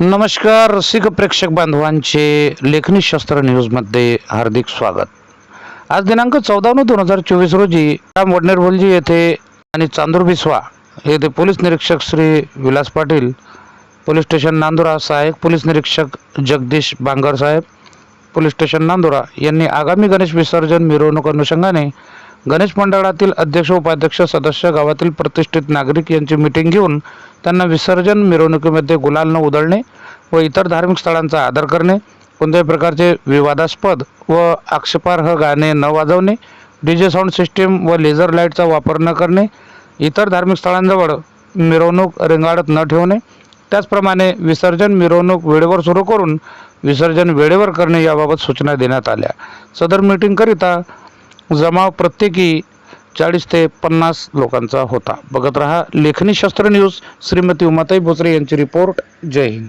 नमस्कार रसिक प्रेक्षक बांधवांचे लेखनी शस्त्र न्यूजमध्ये हार्दिक स्वागत. आज दिनांक चौदा नऊ दोन हजार चोवीस रोजी राम वडनेरभोलजी येथे आणि चांदूर बिस्वा येथे पोलीस निरीक्षक श्री विलास पाटील पोलीस स्टेशन नांदुरा सहाय्यक पोलीस निरीक्षक जगदीश बांगर साहेब पोलीस स्टेशन नांदुरा यांनी आगामी गणेश विसर्जन मिरवणूक अनुषंगाने गणेश मंडळातील अध्यक्ष उपाध्यक्ष सदस्य गावातील प्रतिष्ठित नागरिक यांची मिटिंग घेऊन त्यांना विसर्जन मिरवणुकीमध्ये गुलाल न उधळणे व इतर धार्मिक स्थळांचा आदर करणे कोणत्याही प्रकारचे विवादास्पद व आक्षेपार्ह गाणे न वाजवणे डी जे साऊंड सिस्टीम व लेझर लाईटचा वापर न करणे इतर धार्मिक स्थळांजवळ मिरवणूक रेंगाळत न ठेवणे त्याचप्रमाणे विसर्जन मिरवणूक वेळेवर सुरू करून विसर्जन वेळेवर करणे याबाबत सूचना देण्यात आल्या. सदर मीटिंगकरिता जमाव प्रत्येकी चाळीस ते पन्नास लोकांचा होता. बघत रहा लेखनी शस्त्र न्यूज श्रीमती उमाताई भोसरे यांची रिपोर्ट जय हिंद.